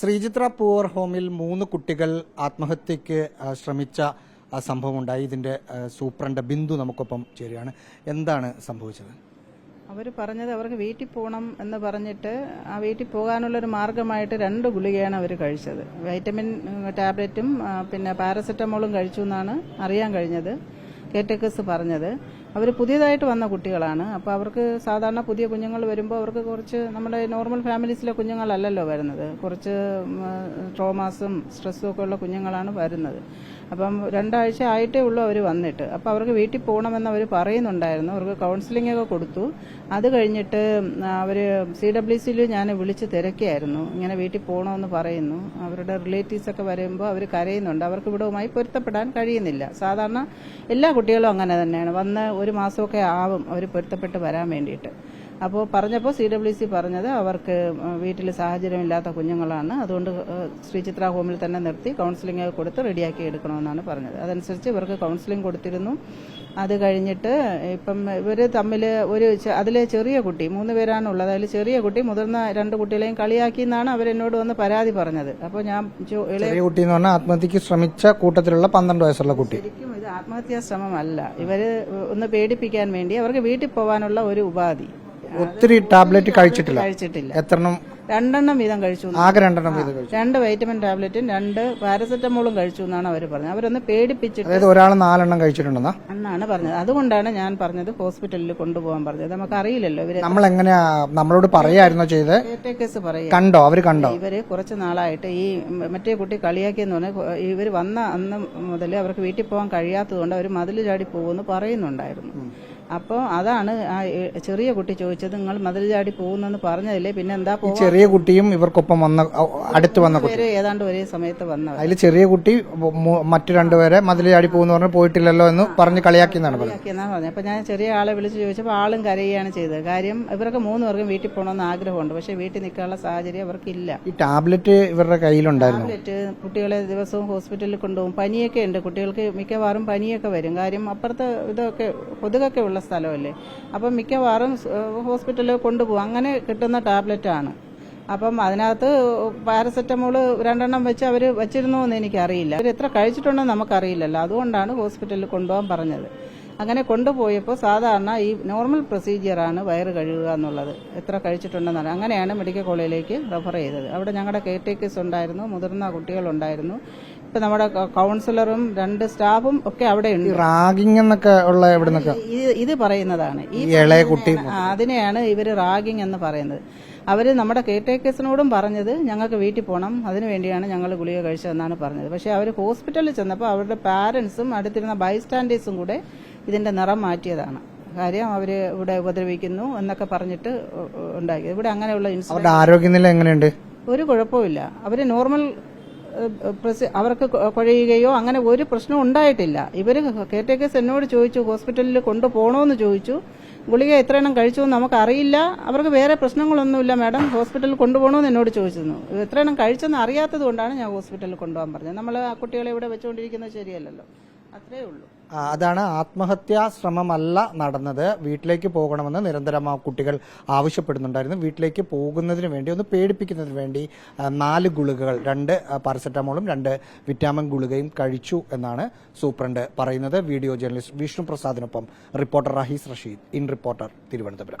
Sree Chitra poor ഹോമിൽ മൂന്ന് കുട്ടികൾ ആത്മഹത്യക്ക് ശ്രമിച്ച സംഭവം ഉണ്ടായി ഇതിന്റെ സൂപ്രണ്ട് ബിന്ദു നമുക്കൊപ്പം ചേരുകയാണ്. എന്താണ് സംഭവിച്ചത്? അവർ പറഞ്ഞത് അവർക്ക് വീട്ടിൽ പോകണം എന്ന് പറഞ്ഞിട്ട് ആ വീട്ടിൽ പോകാനുള്ള ഒരു മാർഗമായിട്ട് രണ്ട് ഗുളികയാണ് അവർ കഴിച്ചത്. വൈറ്റമിൻ ടാബ്ലറ്റും പിന്നെ പാരസെറ്റമോളും കഴിച്ചു എന്നാണ് അറിയാൻ കഴിഞ്ഞത് കേറ്റക്കസ് പറഞ്ഞത്. അവർ പുതിയതായിട്ട് വന്ന കുട്ടികളാണ്. അപ്പോൾ അവർക്ക് സാധാരണ പുതിയ കുഞ്ഞുങ്ങൾ വരുമ്പോൾ അവർക്ക് കുറച്ച് നമ്മുടെ നോർമൽ ഫാമിലീസിലെ കുഞ്ഞുങ്ങളല്ലല്ലോ വരുന്നത്. കുറച്ച് ട്രോമാസും സ്ട്രെസ്സും ഒക്കെ ഉള്ള കുഞ്ഞുങ്ങളാണ് വരുന്നത്. അപ്പം രണ്ടാഴ്ച ആയിട്ടേ ഉള്ളൂ അവർ വന്നിട്ട്. അപ്പോൾ അവർക്ക് വീട്ടിൽ പോകണമെന്ന് അവർ പറയുന്നുണ്ടായിരുന്നു. അവർക്ക് കൗൺസിലിംഗ് ഒക്കെ കൊടുത്തു. അത് കഴിഞ്ഞിട്ട് അവർ സി ഡബ്ല്യു സിയിൽ ഞാൻ വിളിച്ച് തിരക്കിയായിരുന്നു. ഇങ്ങനെ വീട്ടിൽ പോകണമെന്ന് പറയുന്നു. അവരുടെ റിലേറ്റീവ്സ് ഒക്കെ വരുമ്പോൾ അവർ കരയുന്നുണ്ട്. അവർക്ക് ഇവിടവുമായി പൊരുത്തപ്പെടാൻ കഴിയുന്നില്ല. സാധാരണ എല്ലാ കുട്ടികളും അങ്ങനെ തന്നെയാണ്. വന്ന് ഒരു മാസമൊക്കെ ആവും അവർ പൊരുത്തപ്പെട്ട് വരാൻ വേണ്ടിയിട്ട്. അപ്പോൾ പറഞ്ഞപ്പോൾ സി ഡബ്ല്യു സി പറഞ്ഞത് അവർക്ക് വീട്ടിൽ സാഹചര്യമില്ലാത്ത കുഞ്ഞുങ്ങളാണ്. അതുകൊണ്ട് ശ്രീ ശ്രീചിത്ര ഹോമിൽ തന്നെ നിർത്തി കൗൺസിലിംഗ് കൊടുത്ത് റെഡിയാക്കി എടുക്കണമെന്നാണ് പറഞ്ഞത്. അതനുസരിച്ച് ഇവർക്ക് കൗൺസിലിംഗ് കൊടുത്തിരുന്നു. അത് കഴിഞ്ഞിട്ട് ഇപ്പം ഇവർ തമ്മിൽ ഒരു അതിൽ അതിലെ ചെറിയ കുട്ടി മൂന്ന് പേരാണുള്ളത്. അതിൽ ചെറിയ കുട്ടി മുതിർന്ന രണ്ട് കുട്ടികളെയും കളിയാക്കി എന്നാണ് അവരെന്നോട് വന്ന് പരാതി പറഞ്ഞത്. അപ്പോൾ ഞാൻ കുട്ടി എന്ന് പറഞ്ഞാൽ ആത്മഹത്യക്ക് ശ്രമിച്ച കൂട്ടത്തിലുള്ള പന്ത്രണ്ട് വയസ്സുള്ള കുട്ടി. ശരിക്കും ആത്മഹത്യാ ശ്രമമല്ല. ഇവർ ഒന്ന് പേടിപ്പിക്കാൻ വേണ്ടി അവർക്ക് വീട്ടിൽ പോകാനുള്ള ഒരു ഉപാധി. ഒത്തിരി ടാബ്ലറ്റ് കഴിച്ചിട്ടില്ല. കഴിച്ചിട്ടില്ല. എത്രണ്ണം രണ്ടെണ്ണം വീതം കഴിച്ചു ആകെ രണ്ടെണ്ണം വീതം കഴിച്ചു. രണ്ട് വൈറ്റമിൻ ടാബ്ലറ്റും രണ്ട് പാരസെറ്റമോളും കഴിച്ചു എന്നാണ് അവർ പറഞ്ഞത്. അവരൊന്ന് പേടിപ്പിച്ചിട്ട് അതായത് ഒരാൾ നാലെണ്ണം കഴിച്ചിട്ടുണ്ടെന്നാ? എന്നാണ് പറഞ്ഞത്. അതുകൊണ്ടാണ് ഞാൻ പറഞ്ഞത് ഹോസ്പിറ്റലിൽ കൊണ്ടുപോകാൻ പറഞ്ഞത്. നമുക്ക് അറിയില്ലല്ലോ ഇവർ നമ്മൾ എങ്ങനെയാ നമ്മളോട് പറയായിരുന്നോ ചെയ്ത്? കേസ് കണ്ടോ? അവർ കണ്ടോ? ഇവർ കുറച്ച് നാളായിട്ട് ഈ മറ്റേ കുട്ടി കളിയാക്കിയെന്ന് പറഞ്ഞാൽ ഇവർ വന്ന അന്ന് മുതൽ അവർക്ക് വീട്ടിൽ പോകാൻ കഴിയാത്തതുകൊണ്ട് അവർ മതിൽ ചാടി പോകുമെന്ന് പറയുന്നുണ്ടായിരുന്നു. അപ്പോൾ അതാണ് ആ ചെറിയ കുട്ടി ചോദിച്ചത് നിങ്ങൾ മതിൽ ചാടി പോകുന്നെന്ന് പറഞ്ഞതില്ലേ പിന്നെ എന്താ പോകും ചെറിയ കുട്ടിയും ഇവർക്കൊപ്പം വന്ന അടുത്ത് വന്ന കുട്ടി. ഏതാണ്ട് ഒരേ സമയത്ത് വന്ന അതിൽ ചെറിയ കുട്ടി മറ്റു രണ്ടുപേരെ മതിൽ ചാടി പോകുന്ന പറഞ്ഞ് പോയിട്ടില്ലല്ലോ എന്ന് പറഞ്ഞ് കളിയാക്കിയെന്നാണ് പറഞ്ഞത്. അപ്പോൾ ഞാൻ ചെറിയ ആളെ വിളിച്ച് ചോദിച്ചപ്പോൾ ആളും കരയുകയാണ് ചെയ്തത്. കാര്യം ഇവർക്ക് മൂന്ന് പേർക്കും വീട്ടിൽ പോകണമെന്ന് ആഗ്രഹമുണ്ട്. പക്ഷേ വീട്ടിൽ നിൽക്കാനുള്ള സാഹചര്യം അവർക്കില്ല. ഈ ടാബ്ലറ്റ് ഇവരുടെ കയ്യിലുണ്ടായിരുന്നു. ടാബ്ലറ്റ് കുട്ടികളെ ദിവസവും ഹോസ്പിറ്റലിൽ കൊണ്ടുപോകും. പനിയൊക്കെ ഉണ്ട്. കുട്ടികൾക്ക് മിക്കവാറും പനിയൊക്കെ വരും. കാര്യം അപ്പുറത്തെ ഇതൊക്കെ കൊതുകൊക്കെ ഉള്ള സ്ഥലമല്ലേ? അപ്പം മിക്കവാറും ഹോസ്പിറ്റലിൽ കൊണ്ടുപോകും. അങ്ങനെ കിട്ടുന്ന ടാബ്ലറ്റാണ്. അപ്പം അതിനകത്ത് പാരസെറ്റമോൾ രണ്ടെണ്ണം വെച്ച് അവർ വെച്ചിരുന്നു എന്ന് എനിക്കറിയില്ല. അവർ എത്ര കഴിച്ചിട്ടുണ്ടെന്ന് നമുക്കറിയില്ലല്ലോ. അതുകൊണ്ടാണ് ഹോസ്പിറ്റലിൽ കൊണ്ടുപോകാൻ പറഞ്ഞത്. അങ്ങനെ കൊണ്ടുപോയപ്പോൾ സാധാരണ ഈ നോർമൽ പ്രൊസീജിയറാണ് വയറ് കഴുകുക എന്നുള്ളത്. എത്ര കഴിച്ചിട്ടുണ്ടെന്നാണ് അങ്ങനെയാണ് മെഡിക്കൽ കോളേജിലേക്ക് റെഫർ ചെയ്തത്. അവിടെ ഞങ്ങളുടെ കെയർ ടേക്കേഴ്സ് ഉണ്ടായിരുന്നു മുതിർന്ന കുട്ടികളുണ്ടായിരുന്നു. ഇപ്പം നമ്മുടെ കൗൺസിലറും രണ്ട് സ്റ്റാഫും ഒക്കെ അവിടെ ഉണ്ട് റാഗിംഗ് എന്നൊക്കെ ഉള്ള എവിടെ നിന്നൊക്കെ ഇത് പറയുന്നതാണ്. ഈ ഇളയ കുട്ടി അതിനെയാണ് ഇവർ റാഗിംഗ് എന്ന് പറയുന്നത്. അവർ നമ്മുടെ കെ ടേക്കേഴ്സിനോടും പറഞ്ഞത് ഞങ്ങൾക്ക് വീട്ടിൽ പോകണം അതിനു വേണ്ടിയാണ് ഞങ്ങൾ ഗുളിക കഴിച്ചതെന്നാണ് പറഞ്ഞത്. പക്ഷേ അവർ ഹോസ്പിറ്റലിൽ ചെന്നപ്പോൾ അവരുടെ പാരൻസും അടുത്തിരുന്ന ബൈസ്റ്റാൻഡേഴ്സും കൂടെ ഇതിന്റെ നിറം മാറ്റിയതാണ്. കാര്യം അവർ ഇവിടെ ഉപദ്രവിക്കുന്നു എന്നൊക്കെ പറഞ്ഞിട്ട് ഉണ്ടാക്കിയത് ഇവിടെ അങ്ങനെയുള്ള ആരോഗ്യനില എങ്ങനെയുണ്ട്? ഒരു കുഴപ്പമില്ല അവർ നോർമൽ അവർക്ക് കുഴയുകയോ അങ്ങനെ ഒരു പ്രശ്നം ഉണ്ടായിട്ടില്ല. ഇവർ കെയർടേക്കേഴ്സ് എന്നോട് ചോദിച്ചു ഹോസ്പിറ്റലിൽ കൊണ്ടുപോകണമെന്ന് ചോദിച്ചു. ഗുളിക എത്ര എണ്ണം കഴിച്ചു എന്ന് നമുക്കറിയില്ല. അവർക്ക് വേറെ പ്രശ്നങ്ങളൊന്നുമില്ല മാഡം. ഹോസ്പിറ്റലിൽ കൊണ്ടുപോകണമെന്ന് എന്നോട് ചോദിച്ചിരുന്നു. എത്ര എണ്ണം കഴിച്ചെന്ന് അറിയാത്തത് കൊണ്ടാണ് ഞാൻ ഹോസ്പിറ്റലിൽ കൊണ്ടുപോകാൻ പറഞ്ഞത്. നമ്മൾ ആ കുട്ടികളെ ഇവിടെ വെച്ചുകൊണ്ടിരിക്കുന്നത് ശരിയല്ലല്ലോ. അത്രയേ ഉള്ളൂ. അതാണ് ആത്മഹത്യാ ശ്രമമല്ല നടന്നത്. വീട്ടിലേക്ക് പോകണമെന്ന് നിരന്തരം ആ കുട്ടികൾ ആവശ്യപ്പെടുന്നുണ്ടായിരുന്നു. വീട്ടിലേക്ക് പോകുന്നതിന് വേണ്ടി ഒന്ന് പേടിപ്പിക്കുന്നതിന് വേണ്ടി നാല് ഗുളികകൾ രണ്ട് പാരസെറ്റമോളും രണ്ട് വിറ്റാമിൻ ഗുളികയും കഴിച്ചു എന്നാണ് സൂപ്രണ്ട് പറയുന്നത്. Video journalist Vishnu പ്രസാദിനൊപ്പം reporter Rahees Rasheed. In reporter Thiruvananthapuram.